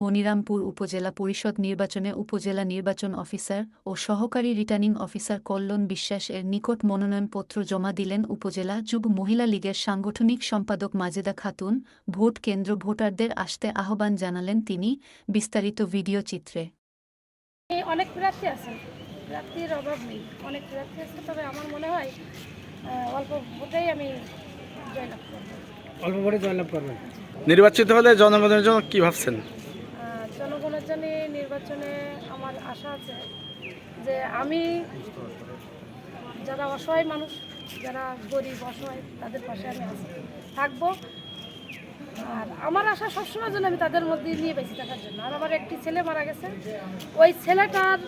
মনিরামপুর উপজেলা পরিষদ নির্বাচনে উপজেলা নির্বাচন অফিসার ও সহকারী রিটার্নিং অফিসার কল্যাণ বিশ্বাস এর নিকট মনোনয়নপত্র জমা দিলেন উপজেলা যুব মহিলা লীগের সাংগঠনিক সম্পাদক মাজেদা খাতুন। ভোট কেন্দ্র ভোটারদের আসতে আহ্বান জানালেন তিনি। বিস্তারিত ভিডিও চিত্রে। অনেক প্রার্থী আছে। প্রার্থীর অভাব নেই। অনেক প্রার্থী আছে তবে আমার মনে হয় অল্প ভোটেই আমি জয়লাভ করব। অল্প ভোটে জয়লাভ করবেন। নির্বাচিত হলে জনগণের জন্য কি ভাবছেন? জন্য নির্বাচনে আমার আশা আছে যে আমি যারা অসহায় মানুষ, যারা গরিব, অসহায়, তাদের পাশে আমি থাকব। আর আমার আশা সবসময় জন্য আমি তাদের মধ্যে নিয়ে বেঁচে থাকার জন্য। আর আমার একটি ছেলে মারা গেছে। ওই ছেলেটার,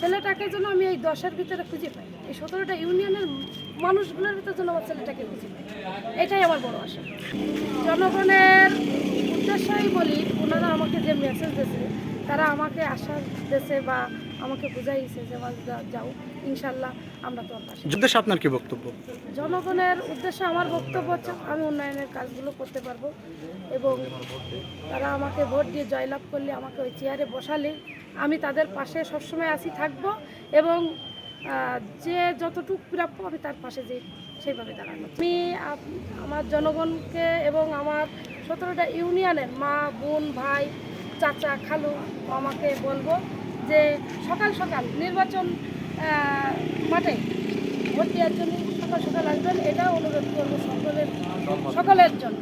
ছেলেটাকে যেন আমি এই দশের ভিতরে খুঁজে পাই। এই সতেরোটা ইউনিয়নের মানুষগুলোর ভিতরে যেন আমার ছেলেটাকে খুঁজে পাই। এটাই আমার বড় আশা। জনগণের উদ্দেশ্যই বলি, ওনারা আমাকে যে মেসেজ দিয়েছে তারা আমাকে আশ্বাস দিয়েছে বা আমাকে বুঝাইছে যে যাও ইনশাল্লাহ আমরা তোমার পাশে উদ্দেশ্যে আপনার কি বক্তব্য? জনগণের উদ্দেশ্যে আমার বক্তব্য হচ্ছে আমি উন্নয়নের কাজগুলো করতে পারব। এবং তারা আমাকে ভোট দিয়ে জয়লাভ করলে আমাকে ওই চেয়ারে বসালে আমি তাদের পাশে সবসময় আসি থাকব এবং যে যতটুকু প্রাপ্য আমি তার পাশে যে সেইভাবে দাঁড়ানো আমি আমার জনগণকে এবং আমার সতেরোটা ইউনিয়নের মা বোন ভাই চাচা খালু আমাকে বলব যে সকাল সকাল নির্বাচন মাঠে ভর্তি দেওয়ার জন্য সকাল সকাল আসবেন। এটা অনুরোধ করব সকলের সকলের জন্য।